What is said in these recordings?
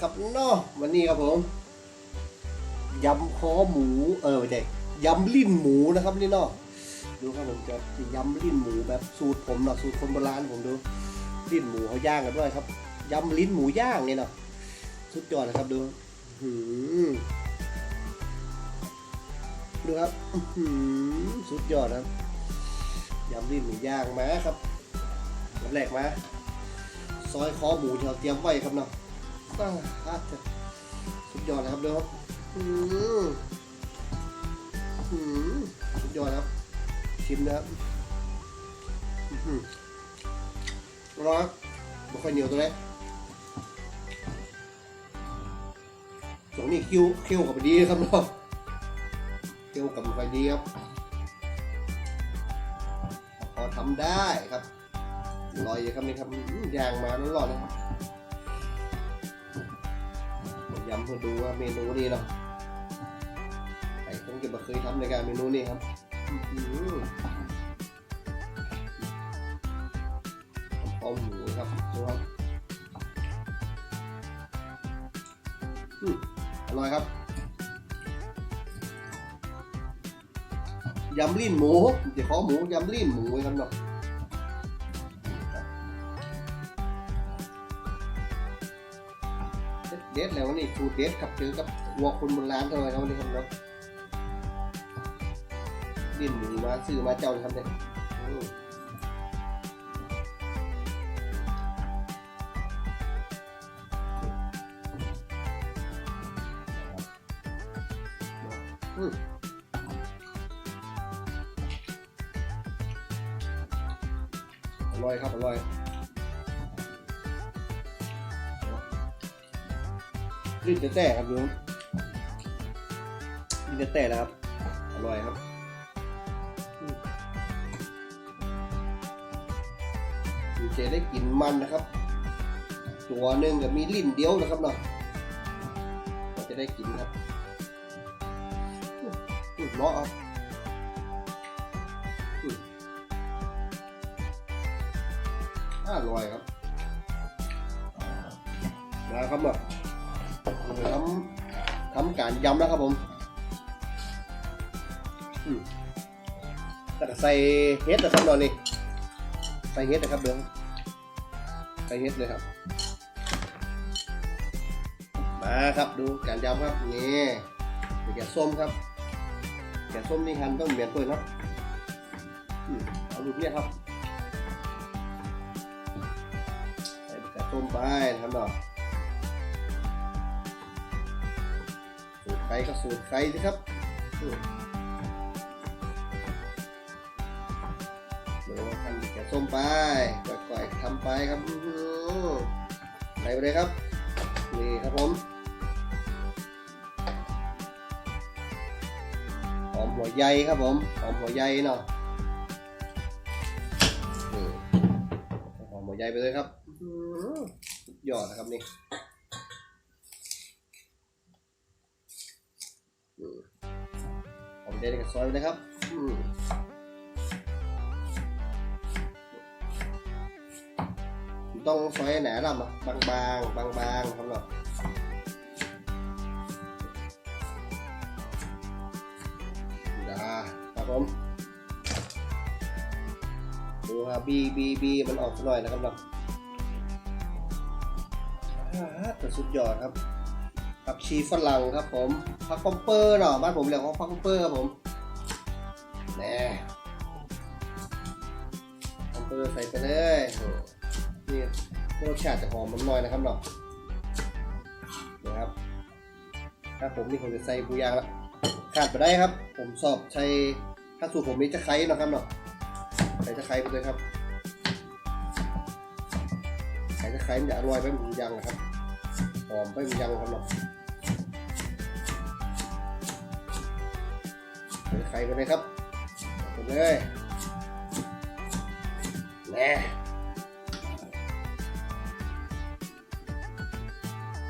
ครับเนาะวันนี้ครับผมยำคอหมูเออไม่ใช่ยำลิ้นหมูนะครับนี่เนาะดูครับผมจะยำลิ้นหมูแบบสูตรผมเนาะสูตรคนโบราณผมดูลิ้นหมูเขาย่างกันด้วยครับยำลิ้นหมูย่างนี่เนาะสุดยอดนะครับดูหือดูครับหือสุดยอดครับยำลิ้นหมูย่างมาครับน้ำแรกมาซอยคอหมูที่เราเตรียมไว้ครับเนาะ อ้าวอาจจะสุดยอดนะครับเด้อครับอืมอืมสุดยอดครับ ชิมนะครับอื้อหือร้อนไม่ค่อยเหนียวตัวเล็กตรงนี้คิ้วคิ้วกับดีครับเนาะคิ้วกับไฟดีครับพอทำได้ครับลอยอยู่ครับนี่ครับอื้อย่างมาร้อนๆนะครับ ย้ำเพื่อดูว่าเมนูนี้เนาะใครคงจะมาเคยทำในการเมนูนี้ครับอื้อมหมูครับดูครับอืมอร่อยครับยำลิ้นหมูเดี๋ยวขอหมูยำลิ้นหมูครับเนาะ ดแล้วนี่สูตรเด็ดครับถือกับวัวคนโบราณเท่าไหร่ครับนี่ครับเนาะดิ้นหมูมาซื้อมาเจ้าเลยครับเนี่ยอืมอร่อยครับอร่อย ลิ้นจะแต่ครับโยมลิ้นจะแต่นะครับ อร่อยครับดูเจได้กลิ่นมันนะครับ ตัวหนึ่งกับมีลิ้นเดียวนะครับเนาะก็จะได้กินครับอืมเหมาะครับอืมอร่อยครับ มาครับเนาะ ทำทำการยำนะครับผมแล้วก็ใส่เฮ็ดนะครับตอนนี้ใส่เฮ็ดนะครับเดี๋ยวใส่เฮ็ดเลยครับ มาครับดูการยำครับนี่แกะส้มครับแกะส้มนี่หั่นต้องเหมียนตัวนะเอาลูกเนี่ยครับใส่แกะส้มไปนะครับเน ครก็สูตรใครสิครับเดี๋ยวทำแกะส้มไปก่อยๆทำไปครับอื้อหือใส่ไปเลยครับ นี่ครับผมหอมหัวใยครับผมหอมหัวใยเนาะนี่หอมหัวใยไปเลยครับหยอดนะครับนี่ เด็ดกับซอยไปเลยครับต้องซอยหนาลำอะบางบางบางๆครับเนาะดาครับผมดูครับบีบีบีมันออกหน่อยนะครับเนาะอ่าแต่สุดยอดครับ ผักชีฝรั่งครับผมผักปอมเปอร์เนาะบ้านผมเรียกว่าผักปอมเปอร์ครับผมแน่ปอมเปอร์ใส่ไปเลยโอ้นี่รสชาติจะหอมมันหน่อยนะครับเนาะนะครับถ้าผมนี่ผมจะใส่บูยางละขาดไปได้ครับ ผมสอบใช้ถ้าสูตรผมมีจะไคร้นะครับเนาะใส่จะไคร้ไปเลยครับใส่จะไคร้มันจะอร่อยไปเหมือนยังนะครับหอมไปเหมือนยังครับเนาะ ไข่ไปเลยครับไปเลยแน่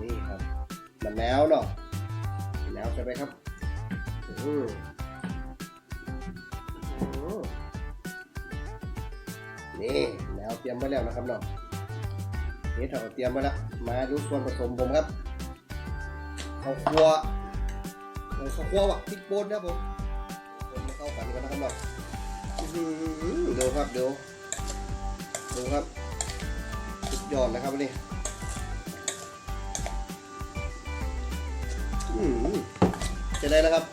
นี่ครับ มันแล้วเนาะแล้วใช่ไหมครับอือืมนี่แล้วเตรียมไว้แล้วนะครับเนาะนี่เราเตรียมไว้แล้วมาดูส่วนผสมผมครับข้าวคั่วข้าวคั่วว่ะพริกป่นนะครับผม เข้ากันกันนะครับเนาะอื้อหือเดี๋ยวครับเดี๋ยวดูครับสุดยอดนะครับวันนี้อื้อหือจะได้แล้วครับ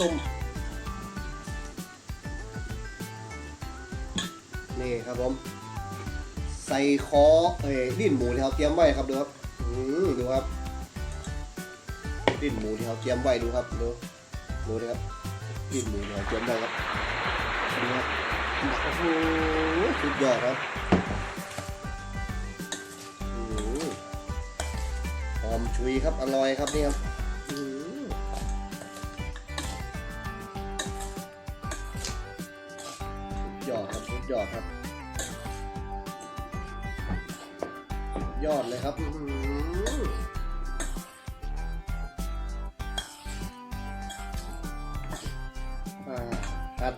ส้มๆนี่ครับผมใส่คอเอ้ยลิ้นหมูที่เขาเตรียมไว้ครับดูครับอืมดูครับลิ้นหมูที่เขาเตรียมไว้ดูครับดูดูนะครับ ลิ้นหมูเขาเตรียมไว้ครับดูครับโอ้โหสุดยอดครับอืมหอมชุยครับอร่อยครับนี่ครับสุดยอดครับสุดยอดครับยอดเลยครับ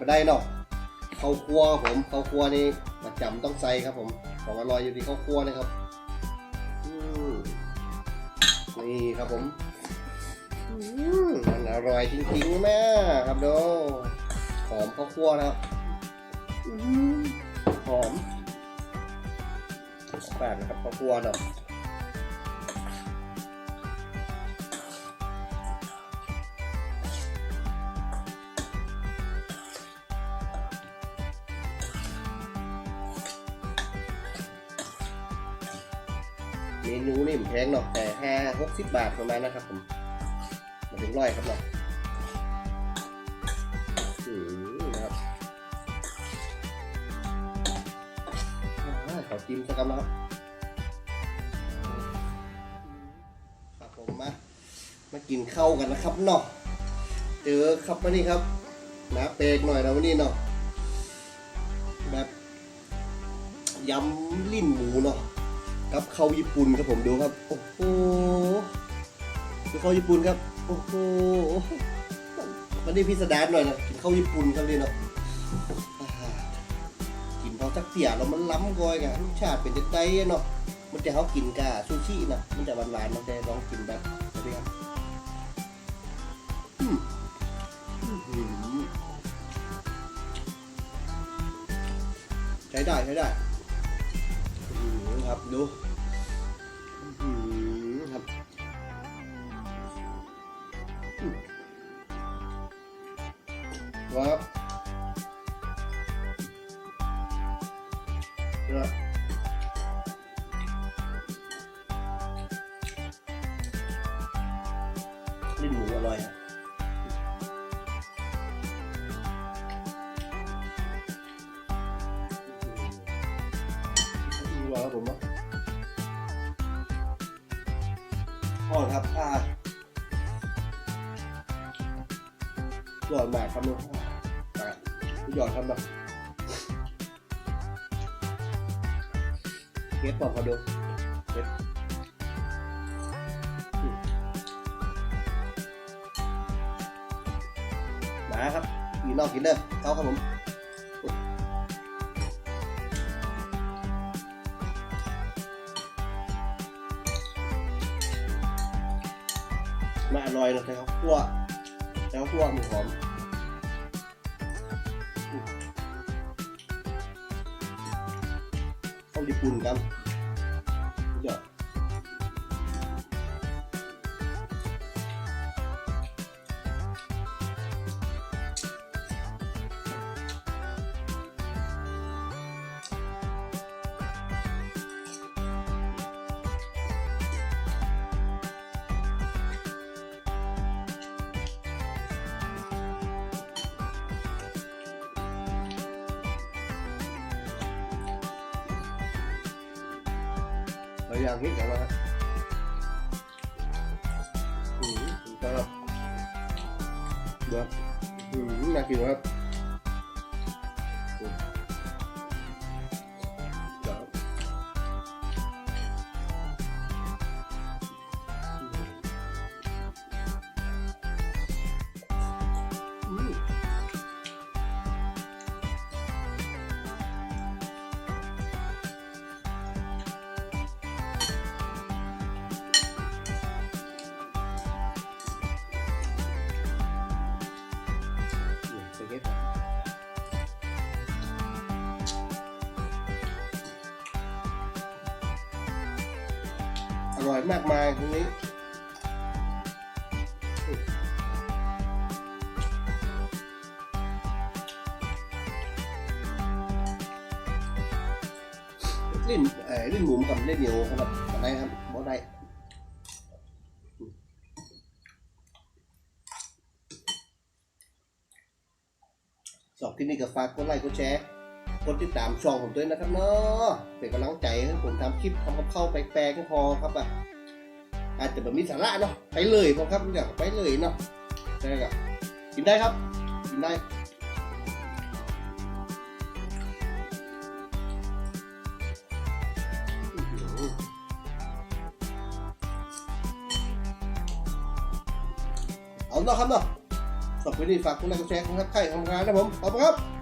ไปได้เนาะข้าวคั่วผมข้าวคั่วนี่ประจำต้องใส่ครับผมของอร่อยอยู่ที่ข้าวคั่วนะครับนี่ครับผมอันอร่อยจริงๆแม่ครับดูหอมข้าวคั่วนะครับหอมแปลกนะครับข้าวคั่วเนาะ เมนูนี่มันแพงเนาะแต่แค่หกสิบบาทประมาณนะครับผมมาถึงร้อยครับเนาะอืมนะครับขอจิ้มสักคำนะครับครับผมมามากินข้าวกันนะครับเนาะเจอครับวันนี้ครับนะเปกหน่อยนะวันนี้เนาะแบบยำลิ้นหมูเนาะ กับข้าวญี่ปุ่นครับผมดูครับ โอ้โหดูข้าวญี่ปุ่นครับ โอ้โหวันนี้พิสดารหน่อยนะกินข้าวญี่ปุ่นครับนี่เนาะกินพอสักเตี่ยแล้วมันล้ำกอยกันรสชาติเป็นจังไดอะเนาะมันจะเขากินกาซูชินะมันจะหวานๆมันจะลองกินแบบนี้ครับใช้ได้ใช้ได้ ครับดูครับว้าวครับลิ้นหมูอร่อยฮะ อ่อนครับอ่าหยอดมากครับลูกอ่าหยอดครับแบบเก็บปอกเขาดูเก็บมาครับกินนอกกินเด้อเข้าครับผม มาอร่อยนะแต่ข้าวคั่วแต่ข้าวคั่วหมูหอมเข้าญี่ปุ่นครั หลายอย่างนิดอย่างล ร่อยมากมายตรงนี้ลิ้นเอ่อลิ้นหมูกับลิ้นเหนียวครับอะไรครับบ่ได้สอบที่นี่ก็ฝากกดไลค์กดแชร์ กดติดตามช่องผมด้วยนะครับเนาะเป็นกำลังใจให้ผมทำคลิปทำกับข้าวแปลกๆก็พอครับอะอาจจะแบบมีสาระเนาะไปเลยพอครับอยากไปเลยเนาะได้ครับกินได้ครับกินได้เอาเนาะครับเนาะสอบไปนี่ฝากคุณนายกดแชร์ของครับใครของงานนะผมขอบคุณครับ